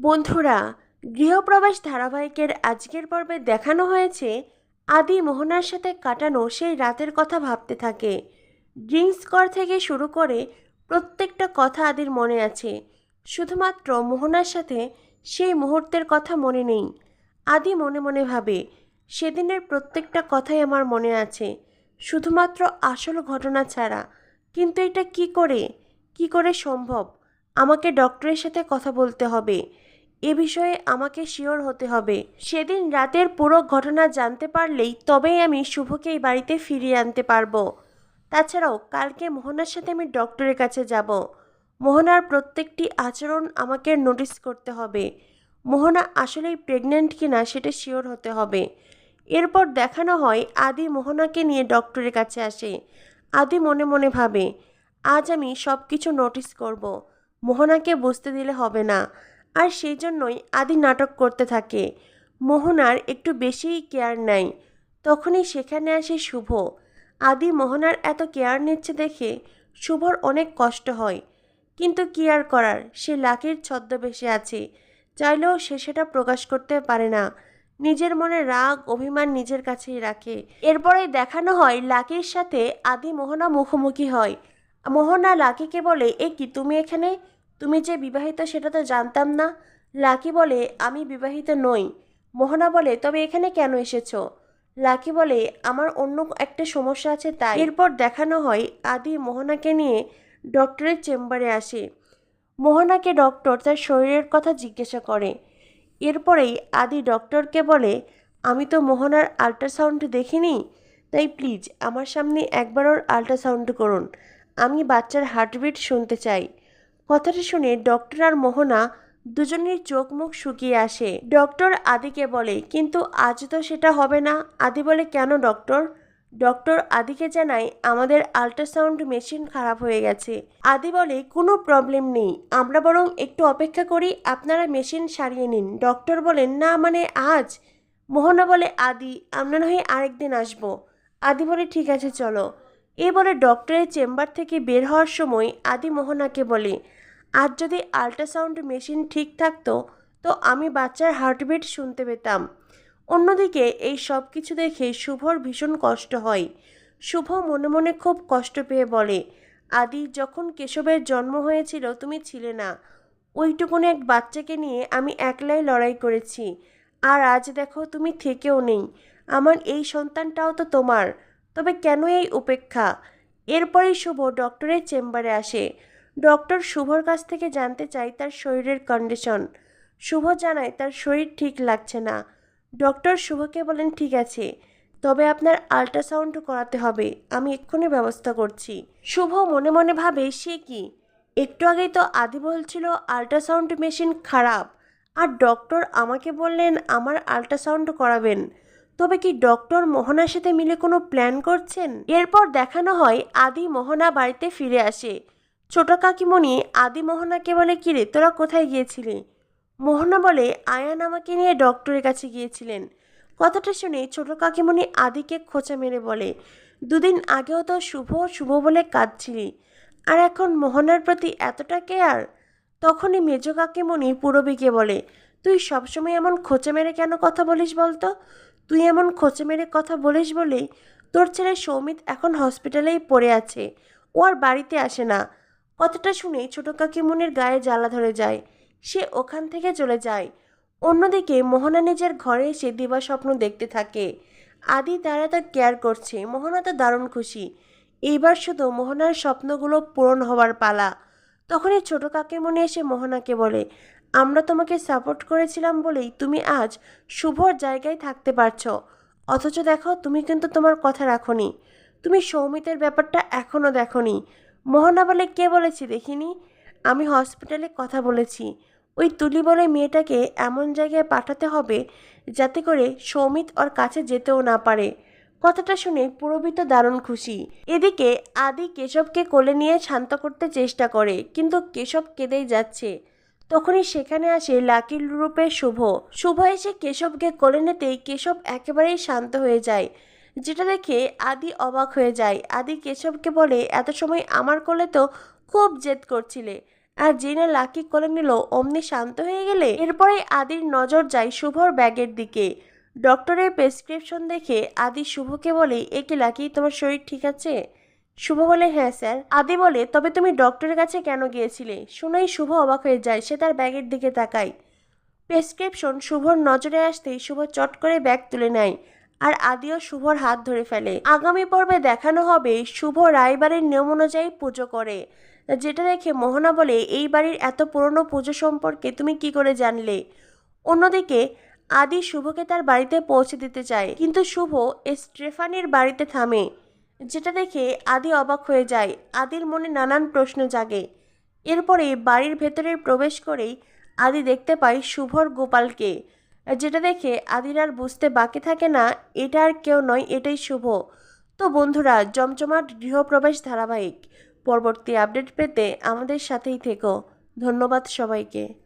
বন্ধুরা, গৃহপ্রবেশ ধারাবাহিকের আজকের পর্বে দেখানো হয়েছে আদি মোহনার সাথে কাটানো সেই রাতের কথা ভাবতে থাকে। ড্রিঙ্কস কর থেকে শুরু করে প্রত্যেকটা কথা আদির মনে আছে। শুধুমাত্র মোহনার সাথে সেই মুহূর্তের কথা মনে নেই। আদি মনে মনে ভাবে, সেদিনের প্রত্যেকটা কথাই আমার মনে আছে। শুধুমাত্র আসল ঘটনা ছাড়া। কিন্তু এটা কি করে? কি করে সম্ভব? আমাকে ডক্টরের সাথে কথা বলতে হবে। এ বিষয়ে আমাকে শিওর হতে হবে। সেদিন রাতের পুরো ঘটনা জানতে পারলেই তবেই আমি শুভকে এই বাড়িতে ফিরিয়ে আনতে পারব। তাছাড়াও কালকে মোহনার সাথে আমি ডক্টরের কাছে যাব। মোহনার প্রত্যেকটি আচরণ আমাকে নোটিস করতে হবে। মোহনা আসলেই প্রেগনেন্ট কিনা সেটা শিওর হতে হবে। এরপর দেখানো হয় আদি মোহনাকে নিয়ে ডক্টরের কাছে আসে। আদি মনে মনে ভাবে, আজ আমি সব কিছু নোটিস করব। মোহনাকে বুঝতে দিলে হবে না। আর সেই জন্যই আদি নাটক করতে থাকে। মোহনার একটু বেশিই কেয়ার নেয়। তখনই সেখানে আসে শুভ। আদি মোহনার এত কেয়ার নিচ্ছে দেখে শুভর অনেক কষ্ট হয়। কিন্তু কি আর করার, সে লাকির ছদ্মবেশে আছে। চাইলেও সে সেটা প্রকাশ করতে পারে না। নিজের মনে রাগ, অভিমান নিজের কাছেই রাখে। এরপরে দেখানো হয় লাকির সাথে আদি মোহনা মুখোমুখি হয়। মোহনা লাকিকে বলে, এ কি, তুমি এখানে? তুমি যে বিবাহিত সেটা তো জানতাম না। লাকি বলে, আমি বিবাহিত নই। মোহনা বলে, তবে এখানে কেন এসেছ? লাকি বলে, আমার অন্য একটা সমস্যা আছে তাই। এরপর দেখানো হয় আদি মোহনাকে নিয়ে ডক্টরের চেম্বারে আসে। মোহনাকে ডক্টর তার শরীরের কথা জিজ্ঞাসা করে। এরপরেই আদি ডক্টরকে বলে, আমি তো মোহনার আল্ট্রাসাউন্ড দেখিনি। তাই প্লিজ আমার সামনে একবার ওর আল্ট্রাসাউন্ড করুন। আমি বাচ্চার হার্টবিট শুনতে চাই। কথাটা শুনে ডক্টর আর মোহনা দুজনের চোখ মুখ শুকিয়ে আসে। ডক্টর আদিকে বলে, কিন্তু আজ তো সেটা হবে না। আদি বলে, কেন ডক্টর? ডক্টর আদিকে জানায়, আমাদের আল্ট্রাসাউন্ড মেশিন খারাপ হয়ে গেছে। আদি বলে, কোনো প্রবলেম নেই। আমরা বরং একটু অপেক্ষা করি, আপনারা মেশিন সারিয়ে নিন। ডক্টর বলেন, না মানে আজ? মোহনা বলে, আদি, আমরা নয় আরেকদিন আসব। আদি বলে, ঠিক আছে, চলো। এ বলে ডক্টরের চেম্বার থেকে বের হওয়ার সময় আদি মোহনাকে বলে, আজ যদি আল্ট্রাসাউন্ড মেশিন ঠিক থাকতো, তো আমি বাচ্চার হার্টবিট শুনতে পেতাম। অন্যদিকে এই সব কিছু দেখে শুভর ভীষণ কষ্ট হয়। শুভ মনে মনে খুব কষ্ট পেয়ে বলে, আদি, যখন কেশবের জন্ম হয়েছিল, তুমি ছিলে না। ওইটুকুনি এক বাচ্চাকে নিয়ে আমি একলাই লড়াই করেছি। আর আজ দেখো তুমি থেকেও নেই। আমার এই সন্তানটাও তো তোমার। তবে কেন এই উপেক্ষা? এরপরেই শুভ ডক্টরের চেম্বারে আসে। ডক্টর শুভর কাছ থেকে জানতে চাই তার শরীরের কন্ডিশন শুভ জানায়, তার শরীর ঠিক লাগছে না। ডক্টর শুভকে বলেন, ঠিক আছে, তবে আপনার আল্ট্রাসাউন্ড করাতে হবে। আমি এক্ষুনি ব্যবস্থা করছি। শুভ মনে মনে ভাবে, সে কি? একটু আগেই তো আদি বলছিল আল্ট্রাসাউন্ড মেশিন খারাপ। আর ডক্টর আমাকে বললেন, আমার আল্ট্রাসাউন্ড করাবেন। তবে কি ডক্টর মোহনার সাথে মিলে কোনো প্ল্যান করছেন? এরপর দেখানো হয় আদি মোহনা বাড়িতে ফিরে আসে। ছোট কাকিমণি, আদি মোহনাকে বলে কিরে তোরা কোথায় গিয়েছিলি? মোহনা বলে, আয়ান আমাকে নিয়ে ডক্টরের কাছে গিয়েছিলেন। কথাটা শুনে ছোট কাকিমণি আদিকে খোঁচা মেরে বলে, দুদিন আগেও তো শুভ শুভ বলে কাঁদছিলি, আর এখন মোহনার প্রতি এতটা কেয়ার? তখনই মেজ কাকিমণি পুরবীকে বলে, তুই সবসময় এমন খোঁচা মেরে কেন কথা বলিস বলতো? তুই এমন খোঁচা মেরে কথা বলিস বলেই তোর ছেলে সৌমিত এখন হসপিটালেই পড়ে আছে। ও আর বাড়িতে আসে না। কথাটা শুনে ছোট কাকিমনির গায়ে জ্বালা ধরে যায়। সে ওখান থেকে চলে যায়। অন্যদিকে মোহনা নিজের ঘরে এসে দিবা স্বপ্ন দেখতে থাকে। আদি তারা তা কেয়ার করছে। মোহনা তো দারুণ খুশি। এইবার শুধু মোহনার স্বপ্নগুলো পূরণ হওয়ার পালা। তখনই ছোট কাকিমণি এসে মোহনাকে বলে আমরা তোমাকে সাপোর্ট করেছিলাম বলেই তুমি আজ শুভর জায়গায় থাকতে পারছ। অথচ দেখো, তুমি কিন্তু তোমার কথা রাখনি। তুমি সৌমিতের ব্যাপারটা এখনও দেখনি। মোহনা বলে কে বলেছি দেখিনি? আমি হসপিটালে কথা বলেছি। ওই তুলি বলে মেয়েটাকে এমন জায়গায় পাঠাতে হবে যাতে করে সৌমিত ওর কাছে যেতেও না পারে। কথাটা শুনে পুরবিত দারুণ খুশি। এদিকে আদি কেশবকে কোলে নিয়ে শান্ত করতে চেষ্টা করে, কিন্তু কেশব কেঁদেই যাচ্ছে। তখনই সেখানে আসে লাকির রূপে শুভ। শুভ এসে কেশবকে কোলে নিতেই কেশব একেবারেই শান্ত হয়ে যায়, যেটা দেখে আদি অবাক হয়ে যায়। আদি কেশবকে বলে, এত সময় আমার কোলে তো খুব জেদ করছিলে। আর জেনে লাকি কোলে নিল, অমনি শান্ত হয়ে গেলে? এরপরে আদির নজর যায় শুভর ব্যাগের দিকে। ডক্টরের প্রেসক্রিপশন দেখে আদি শুভকে বলে, এ কি লাকি, তোমার শরীর ঠিক আছে? শুভ বলে হ্যাঁ স্যার। আদি বলে, তবে তুমি ডক্টরের কাছে কেন গিয়েছিলে? শুনেই শুভ অবাক হয়ে যায়, সে তার ব্যাগের দিকে তাকায়। প্রেসক্রিপশন, শুভর নজরে আসতেই শুভ চট করে ব্যাগ তুলে নেয় আর আদিও শুভর হাত ধরে ফেলে। আগামী পর্বে দেখানো হবে শুভ রায়বাড়ির নিয়ম অনুযায়ী পুজো করে। যেটা দেখে মোহনা বলে, এই বাড়ির এত পুরনো পুজো সম্পর্কে তুমি কি করে জানলে? অন্যদিকে, আদি শুভকে তার বাড়িতে পৌঁছে দিতে চায়, কিন্তু শুভ স্টেফানির বাড়িতে থামে। যেটা দেখে আদি অবাক হয়ে যায়। আদির মনে নানান প্রশ্ন জাগে। এরপরে বাড়ির ভেতরে প্রবেশ করেই আদি দেখতে পায় শুভর গোপালকে। যেটা দেখে আদির আর বুঝতে বাকি থাকে না, এটা আর কেউ নয়, এটাই শুভ। তো বন্ধুরা, জমজমাট গৃহপ্রবেশ ধারাবাহিক। পরবর্তী আপডেট পেতে আমাদের সাথেই থেকো। ধন্যবাদ সবাইকে।